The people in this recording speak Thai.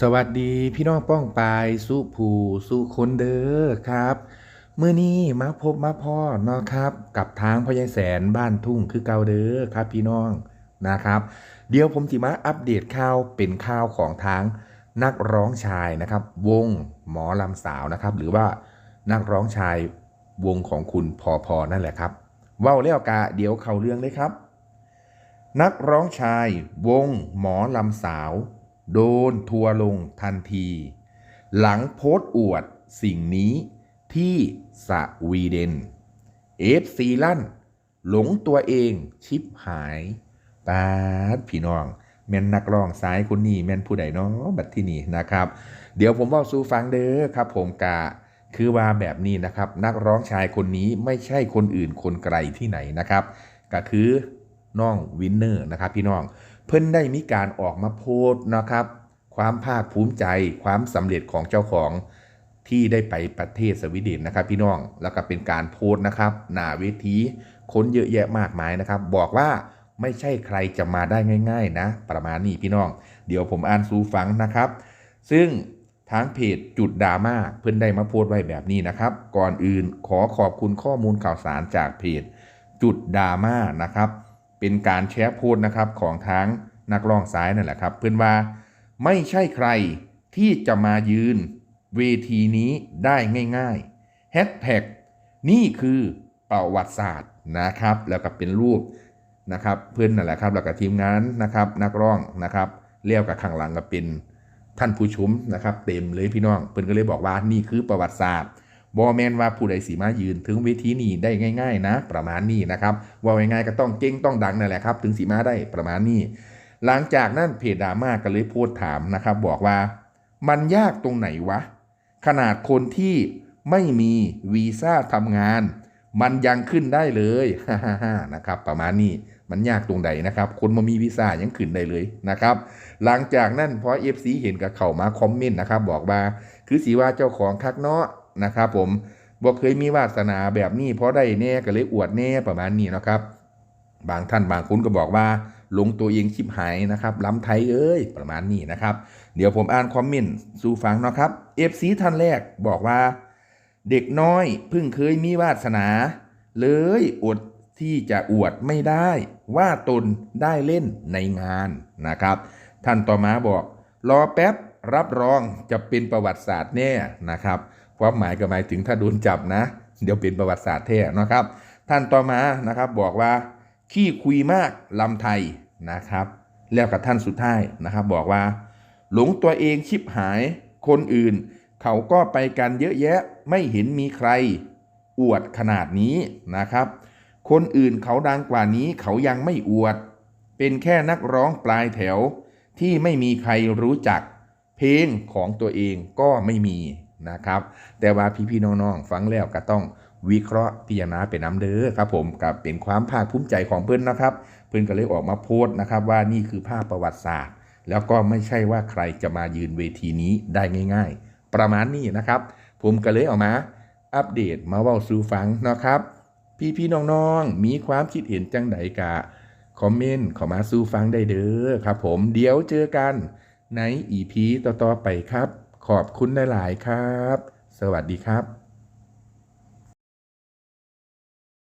สวัสดีพี่น้องป้องปายสุภูสุคนเด้อครับเมื่อนี้มาพบมาพ่อเนาะครับ กับทางพญายแสนบ้านทุ่งคือเกาเด้อครับพี่น้องนะครับ เดี๋ยวผมจะมาอัปเดตข่าวเป็นข่าวของทางนักร้องชายนะครับ วงหมอลำสาวนะครับ หรือว่านักร้องชายวงของคุณพอพอนั่นแหละครับว้าแล้วกะเดี๋ยวเข้าเรื่องเลยครับ นักร้องชายวงหมอลำสาว โดนทัวลงทันที หลังโพสต์อวดสิ่งนี้ที่สวีเดนเอฟซีลั่น หลงตัวเองชิปหายปาดพี่น้อง แม่นนักร้องสายคนนี้แม่นผู้ใดเนาะบัดที่นี่นะครับ เดี๋ยวผมบอกสู่ฟังเด้อครับ ผมกะคือว่าแบบนี้นะครับ นักร้องชายคนนี้ไม่ใช่คนอื่นคนไกลที่ไหนนะครับ ก็คือน้องวินเนอร์นะครับพี่น้อง เพิ่นได้มีการออกมาโพสต์นะครับ ความภาคภูมิใจความสำเร็จของเจ้าของที่ได้ไปประเทศสวีเดนนะครับ พี่น้องแล้วก็เป็นการโพสต์นะครับ หน้าเวทีคนเยอะแยะมากมายนะครับ บอกว่าไม่ใช่ใครจะมาได้ง่าย ๆ นะ ประมาณนี้พี่น้อง เดี๋ยวผมอ่านสู่ฟังนะครับ ซึ่งทางเพจจุดดราม่าเพิ่นได้มาโพสต์ไว้แบบนี้นะครับ ก่อนอื่นขอขอบคุณข้อมูลข่าวสารจากเพจ จุดดราม่านะครับ เป็นการแชร์โพสต์นะครับของทางนักร้องสายนั่นแหละครับ เพื่อนว่าไม่ใช่ใครที่จะมายืนเวทีนี้ได้ง่ายๆแฮชแท็กนี่คือประวัติศาสตร์นะครับ แล้วก็เป็นรูปนะครับเพื่อนนั่นแหละครับแล้วก็ทีมงานนะครับ นักร้องนะครับเรียกกับข้างหลังก็เป็นท่านผู้ชมนะครับ เต็มเลยพี่น้องเพื่อนก็เลยบอกว่านี่คือประวัติศาสตร์ บอแมนว่าผู้ใดสีมายืนถึงเวทีนี้ได้ง่าย ๆ นะ ประมาณนี้นะครับว่าง่ายๆก็ต้องเก่งต้องดังนั่นแหละครับ ถึงสีมาได้ประมาณนี้ หลังจากนั้นเพจดราม่าก็เลยโพสถามนะครับบอกว่า มันยากตรงไหนวะ ขนาดคนที่ไม่มีวีซ่าทำงาน มันยังขึ้นได้เลยฮ่าๆนะครับ ประมาณนี้มันยากตรงไหนนะครับ คนมามีวีซ่ายังขึ้นได้เลยนะครับ หลังจากนั้นพอเอฟซีเห็นกับเขามาคอมเมนต์นะครับบอกว่า คือสีว่าเจ้าของคักเนาะ นะครับผมบอกเคยมีวาสนาแบบนี้เพราะได้แน่ก็เลยอวดแน่ประมาณนี้นะครับ บางท่านบางคนก็บอกว่าลงตัวเองชิบหายนะครับล้ำไทยเอ้ยประมาณนี้นะครับ เดี๋ยวผมอ่านคอมเมนต์สู่ฟังนะครับเอฟซีท่านแรกบอกว่า เด็กน้อยเพิ่งเคยมีวาสนา เลยอดที่จะอวดไม่ได้ว่าตนได้เล่นในงานนะครับ ท่านต่อมาบอก รอแป๊บ รับรองจะเป็นประวัติศาสตร์แน่นะครับ ความหมายก็หมายถึงถ้าโดนจับนะ เดี๋ยวเป็นประวัติศาสตร์แท้นะครับ ท่านต่อมานะครับบอกว่า ขี้คุยมากลำไทยนะครับ แล้วกับท่านสุดท้ายนะครับบอกว่า หลงตัวเองชิบหายคนอื่น เขาก็ไปกันเยอะแยะไม่เห็นมีใคร อวดขนาดนี้นะครับ คนอื่นเขาดังกว่านี้เขายังไม่อวด เป็นแค่นักร้องปลายแถวที่ไม่มีใครรู้จัก เพลงของตัวเองก็ไม่มีนะครับ แต่ว่าพี่ๆน้องๆฟังแล้วก็ต้องวิเคราะห์พิจารณาเป็นน้ำเด้อครับผมกับเป็นความภาคภูมิใจของเพื่อนนะครับ เพื่อนก็เลยออกมาโพสต์นะครับ ว่านี่คือภาพประวัติศาสตร์ แล้วก็ไม่ใช่ว่าใครจะมายืนเวทีนี้ได้ง่าย ๆ ประมาณนี้นะครับ ผมก็เลยออกมา อัปเดตมาเว้าสู่ฟังนะครับ พี่ๆน้องๆมีความคิดเห็นจังใดกะคอมเมนต์เข้ามาสู่ฟังได้เด้อครับ ผมเดี๋ยวเจอกัน ในอีพีต่อๆไปครับ ขอบคุณหลาย ๆ ครับ สวัสดีครับ